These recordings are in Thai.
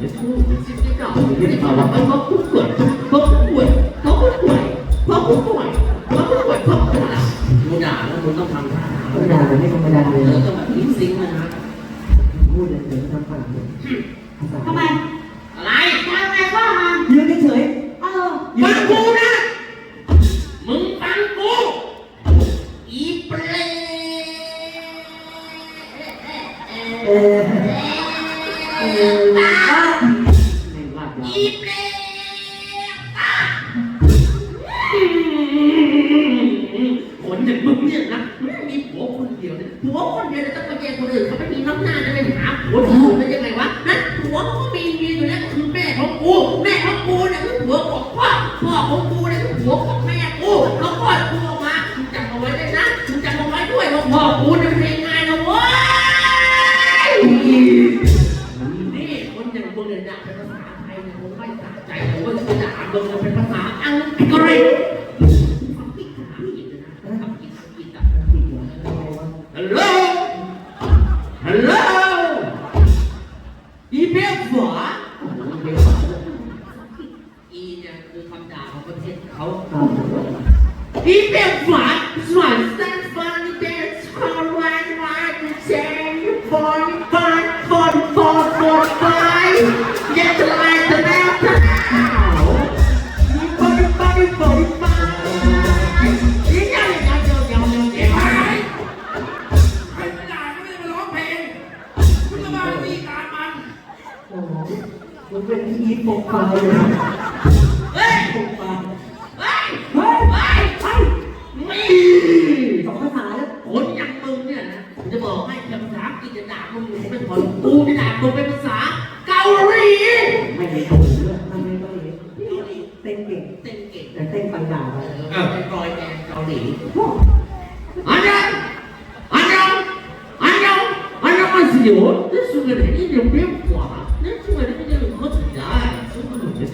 มึงด่าแล้วมึงต้องทำท่าทางธรรมดามันไม่ธรรมดาเลเอยอต้องแบบลิปซิงค์มันนะพูดเลยเดี๋ยวทำปากเลยทำไมอะไรทำไมว่ามายืนเฉยเออฟังกูนะ ผลอย่างมึงเนี่ยนะมีผัวคนเดียวหัวคนเดียวจะต้องแย่คนอื่นเขาไม่มีน้ำหน้าจะไปหาผัวถูกได้ไงวะนั่นผัวเขาก็มีอยู่แล้วคือแม่ของกู แม่ของกูเนี่ยคือหัวของพ่อพ่อของกูเนี่ยคือหัวของแม่กูเขาคลอดกู ยผมไม่สะใจผมว่าจะอ่านลงมาเป็นภาษาอังกฤษฮัลโหลฮัลโหลอีเบี้ยฝาโอ้โหเบี้ยฝาอีเนี่ยคือคำด่าของประเทศเขาอีเบี้ยฝาสวนเส้นฟันเดชคอร์วันวันเจนฟอนฟอนฟอนฟอนฟอนไปยังไง เป็นที่ปกปลายเลยปกป้ยเฮ้ยเฮ้ยเฮ้ม่สองภาษาแล้คนยังมึงเนี่ยผมจะบอกให้ภาษาอักฤษจะด่ามึงผมไม่พกูจะด่ามึงเป็นภาษาเกาหลีไม่ไม่ถูกเลยไม่ไม่เกาหลีเต้นเก่งเต้นเก่งแต่เต้นไปด่าไปเออเป็นรอยแดงเกาหลีอันนั้อันนั้อันนั้อันนั้มันสิ่งที่สุดเลยที่เดียวเบี้ยวกว่า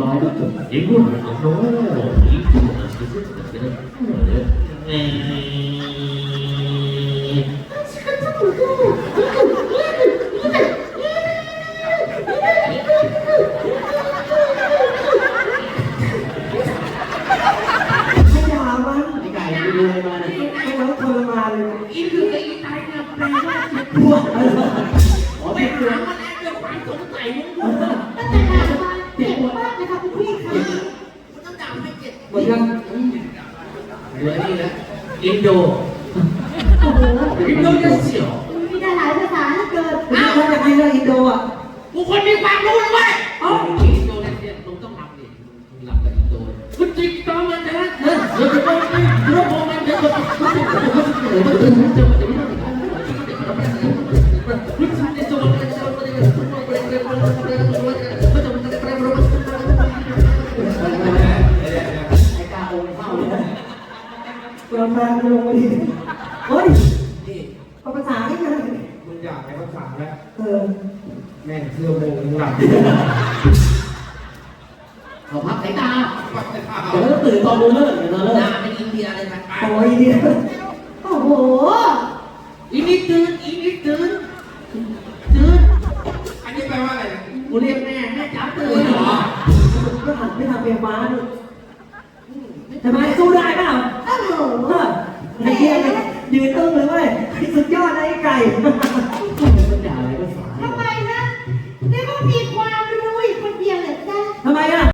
ร้อยก็จบเอ็งรู้ไหมโอ้ยคุณอะคือเรื่องอะไรเนี่ยเอ๊พวกอ๋อเป็นหลังมันแอบเกิดความสงสัยมึง มดมากนะคะคุณพี่คะมันต้องด่าไม่เจ็บหมดยังเหลือนี่นะอินโดโอ้โหอินโดจะเสียวมีแต่หลายภาษาเลืเกิดอ้าวแล้วจะไปเรื่องอินโดอะกูคนมีความรู้นะเว้ยเอ้าอินโดนีเซียมึงต้องรับดิมึงรับกับอินโดคุณจิกต้องมันนะรักเดี๋ยวจะต้องไปร่วมวงมันเดี๋ยวจะต้องไป เข้าเลยลงมาลงมาดิเฮ้ยนี่เอาภาษาที่มันมึงอยากให้เขาสั่งแล้ว เออ แม่งเสื้อโมงหลับขาพักสายตาเดี๋ยวก็ตื่นตอนดูเลิกเดี๋ยวเราเลิกหน้าเป็นอินเดียเลยนะโอ้ยเนี่ยโอ้โหอีนิดตื่นอีนิดตื่นตื่นอันนี้แปลว่าอะไรกูเรียกแม่แม่จ๋าตื่นเหรอก็หันไม่ทำเป็นฟ้าด้วยทำไมสู้ได้เปล่าอ้โหเออ ไอ้เหี้ยไงยืนตึ้งเลยเว้ยสุดยอดนะไอ้ไก่